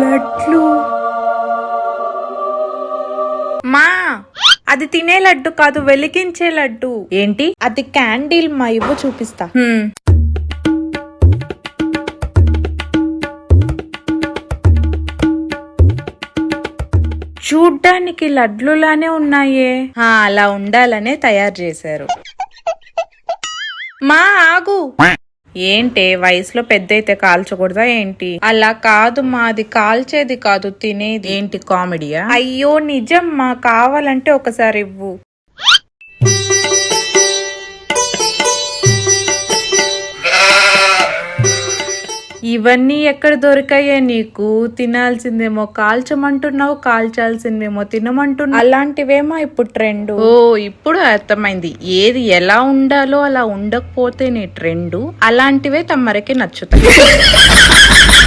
లడ్లు. మా అది తినే లడ్డు కాదు వెలిగించే లడ్డు. ఏంటి? అది క్యాండిల్ మా ఇవ్వు చూపిస్తా. చూడ్డానికి లడ్లులానే ఉన్నాయే. ఆ, అలా ఉండాలనే తయారు చేశారు. మా ఆగు. ఏంటే వయసులో పెద్ద అయితే కాల్చకూడదా ఏంటి? అలా కాదు మా అది కాల్చేది కాదు తినేది. ఏంటి కామెడీయా? అయ్యో నిజం మా కావాలంటే ఒకసారి ఇవ్వు. ఇవన్నీ ఎక్కడ దొరికాయే నీకు? తినాల్సిందేమో కాల్చమంటున్నావు కాల్చాల్సిందేమో తినమంటున్నావు. అలాంటివేమో ఇప్పుడు ట్రెండ్ ఓ ఇప్పుడు అర్థమైంది. ఏది ఎలా ఉండాలో అలా ఉండకపోతే నీ ట్రెండ్ అలాంటివే తమరికి నచ్చుతాయి.